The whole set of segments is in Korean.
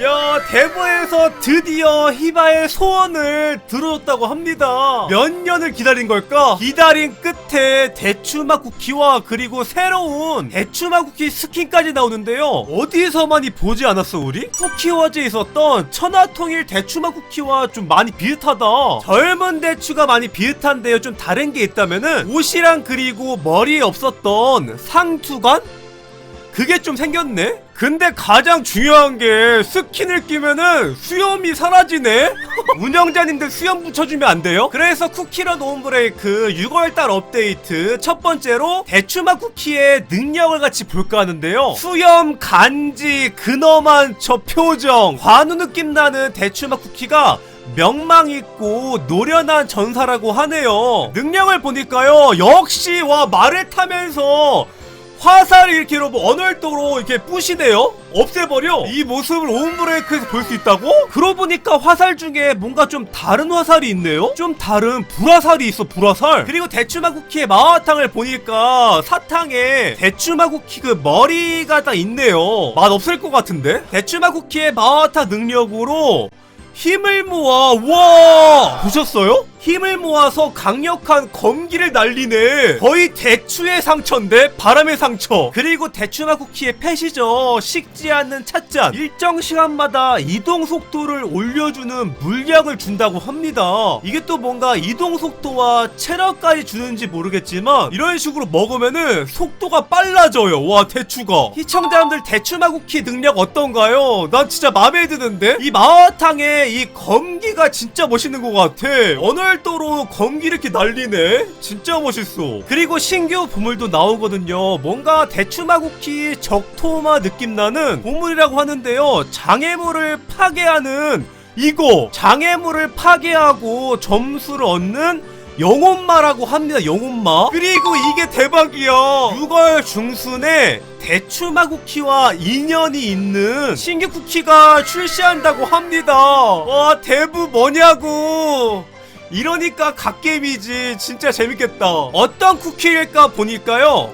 야 대부에서 드디어 히바의 소원을 들어줬다고 합니다 몇 년을 기다린 걸까? 기다린 끝에 대추마 쿠키와 그리고 새로운 대추마 쿠키 스킨까지 나오는데요 어디서 많이 보지 않았어 우리? 쿠키워즈에 있었던 천하통일 대추마 쿠키와 좀 많이 비슷하다 젊은 대추가 많이 비슷한데요 좀 다른 게 있다면은 옷이랑 그리고 머리에 없었던 상투관? 그게 좀 생겼네? 근데 가장 중요한 게 스킨을 끼면은 수염이 사라지네? 운영자님들 수염 붙여주면 안 돼요? 그래서 쿠키런 온브레이크 6월달 업데이트 첫 번째로 대추마 쿠키의 능력을 같이 볼까 하는데요 수염, 간지, 근엄한 저 표정 관우 느낌 나는 대추마 쿠키가 명망 있고 노련한 전사라고 하네요 능력을 보니까요 역시 와 말을 타면서 화살을 이렇게 여러분 언월도로 이렇게 부시네요? 없애버려? 이 모습을 오운브레이크에서 볼 수 있다고? 그러고 보니까 화살 중에 뭔가 좀 다른 화살이 있네요? 좀 다른 불화살이 있어 불화살 그리고 대추마 쿠키의 마화탕을 보니까 사탕에 대추마 쿠키 그 머리가 딱 있네요 맛 없을 것 같은데? 대추마 쿠키의 마화탕 능력으로 힘을 모아 와 보셨어요? 힘을 모아서 강력한 검기를 날리네. 거의 대추의 상처인데 바람의 상처. 그리고 대추마 쿠키의 펫이죠. 식지 않는 찻잔. 일정 시간마다 이동 속도를 올려주는 물약을 준다고 합니다. 이게 또 뭔가 이동 속도와 체력까지 주는지 모르겠지만 이런 식으로 먹으면은 속도가 빨라져요. 와 대추가. 시청자분들 대추마 쿠키 능력 어떤가요? 난 진짜 마음에 드는데? 이 마화탕의 이 검기가 진짜 멋있는 것 같아 언월도로 검기 이렇게 날리네. 진짜 멋있어. 그리고 신규 보물도 나오거든요. 뭔가 대추마 쿠키 적토마 느낌 나는 보물이라고 하는데요. 장애물을 파괴하는 이거. 장애물을 파괴하고 점수를 얻는 영혼마라고 합니다 영혼마. 그리고 이게 대박이야. 6월 중순에 대추마 쿠키와 인연이 있는 신규 쿠키가 출시한다고 합니다. 와 대부 뭐냐고 이러니까 갓게임이지 진짜 재밌겠다 어떤 쿠키일까 보니까요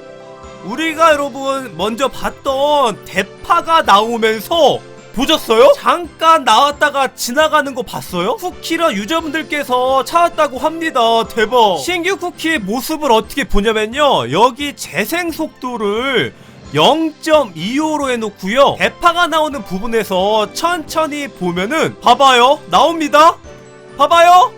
우리가 여러분 먼저 봤던 대파가 나오면서 보셨어요? 잠깐 나왔다가 지나가는 거 봤어요? 쿠키런 유저분들께서 찾았다고 합니다. 대박. 신규 쿠키의 모습을 어떻게 보냐면요. 여기 재생 속도를 0.25로 해놓고요. 대파가 나오는 부분에서 천천히 보면은 봐봐요. 나옵니다. 봐봐요.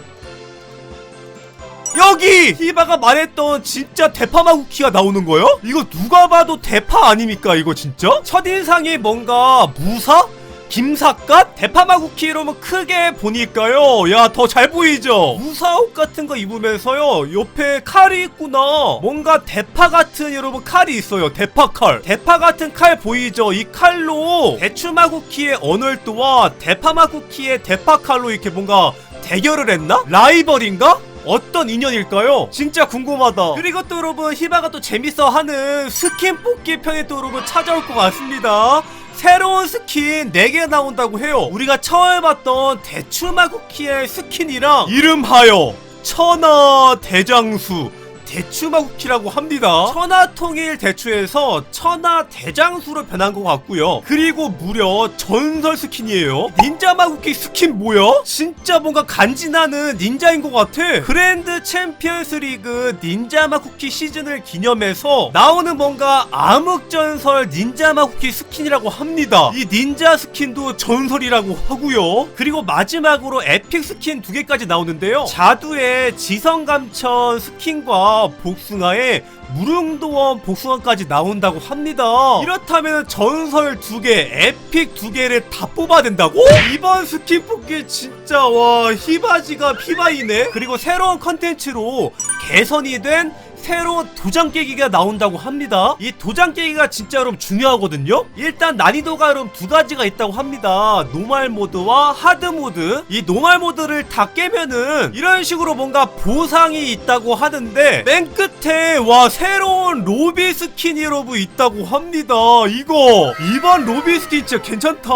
여기 히바가 말했던 진짜 대파마 쿠키가 나오는 거요? 이거 누가 봐도 대파 아닙니까 이거 진짜? 첫인상이 뭔가 무사? 김삿갓? 대파마 쿠키 이러면 크게 보니까요 야 더 잘 보이죠? 무사옷 같은 거 입으면서요 옆에 칼이 있구나 뭔가 대파 같은 여러분 칼이 있어요 대파 칼 대파 같은 칼 보이죠? 이 칼로 대추마 쿠키의 언월도와 대파마 쿠키의 대파 칼로 이렇게 뭔가 대결을 했나? 라이벌인가? 어떤 인연일까요? 진짜 궁금하다. 그리고 또 여러분 히바가 또 재밌어 하는 스킨 뽑기 편에 또 여러분 찾아올 것 같습니다. 새로운 스킨 4개 나온다고 해요. 우리가 처음 봤던 대추마 쿠키의 스킨이랑 이름하여 천하 대장수 대추마 쿠키라고 합니다. 천하통일 대추에서 천하 대장수로 변한 것 같고요. 그리고 무려 전설 스킨이에요. 닌자마 쿠키 스킨 뭐야? 진짜 뭔가 간지나는 닌자인 것 같아. 그랜드 챔피언스 리그 닌자마 쿠키 시즌을 기념해서 나오는 뭔가 암흑전설 닌자마 쿠키 스킨이라고 합니다. 이 닌자 스킨도 전설이라고 하고요. 그리고 마지막으로 에픽 스킨 두 개까지 나오는데요. 자두의 지성감천 스킨과 복숭아의 무릉도원 복숭아까지 나온다고 합니다. 이렇다면 전설 두 개, 에픽 두 개를 다 뽑아야 된다고? 이번 스킨 뽑기 진짜 와 히바지가 피바이네. 그리고 새로운 컨텐츠로 개선이 된 새로운 도장 깨기가 나온다고 합니다. 이 도장 깨기가 진짜 여러분 중요하거든요. 일단 난이도가 여러분 두 가지가 있다고 합니다. 노말 모드와 하드 모드. 이 노말 모드를 다 깨면은 이런 식으로 뭔가 보상이 있다고 하는데 맨 끝에 와 새로운 로비 스킨이 여러분 있다고 합니다. 이거 이번 로비 스킨 진짜 괜찮다.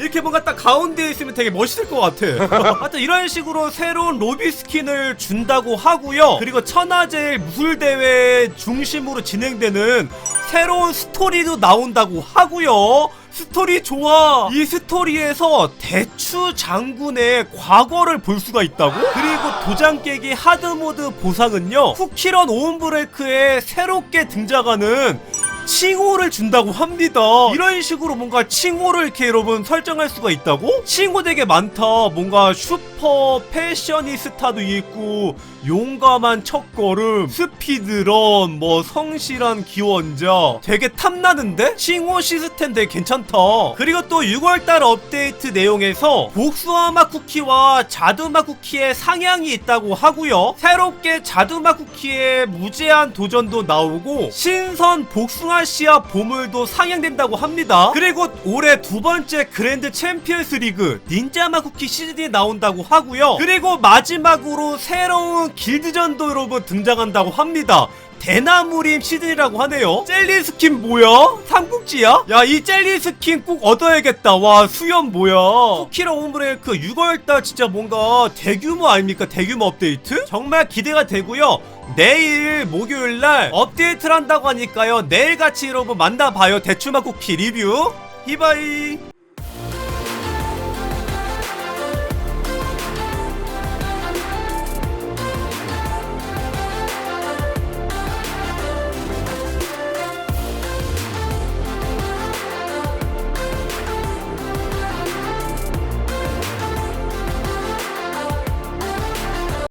이렇게 뭔가 딱 가운데에 있으면 되게 멋있을 것 같아. 하여튼 이런 식으로 새로운 로비 스킨을 준다고 하고요. 그리고 천하제일 무술대 회 중심으로 진행되는 새로운 스토리도 나온다고 하고요. 스토리 좋아 이 스토리에서 대추 장군의 과거를 볼 수가 있다고? 그리고 도장 깨기 하드모드 보상은요 쿠키런 오운브레이크에 새롭게 등장하는 칭호를 준다고 합니다. 이런 식으로 뭔가 칭호를 이렇게 여러분 설정할 수가 있다고? 칭호 되게 많다. 뭔가 슈퍼 패셔니스타도 있고 용감한 첫걸음, 스피드런, 뭐 성실한 기원자 되게 탐나는데? 칭호 시스템 되게 괜찮다. 그리고 또 6월달 업데이트 내용에서 복수아마 쿠키와 자두마 쿠키의 상향이 있다고 하고요. 새롭게 자두마 쿠키의 무제한 도전도 나오고 신선 복숭아 씨앗 보물도 상향된다고 합니다. 그리고 올해 두 번째 그랜드 챔피언스 리그 닌자마 쿠키 시즌이 나온다고 하고요. 그리고 마지막으로 새로운 길드전도 여러분 등장한다고 합니다. 대나무림 시즌이라고 하네요. 젤리 스킨 뭐야? 삼국지야? 야, 이 젤리 스킨 꼭 얻어야겠다. 와, 수염 뭐야? 쿠키랑 홈브레이크 6월달 진짜 뭔가 대규모 아닙니까? 대규모 업데이트? 정말 기대가 되고요. 내일 목요일날 업데이트를 한다고 하니까요. 내일 같이 여러분 만나봐요. 대추마 쿠키 리뷰. 히바이.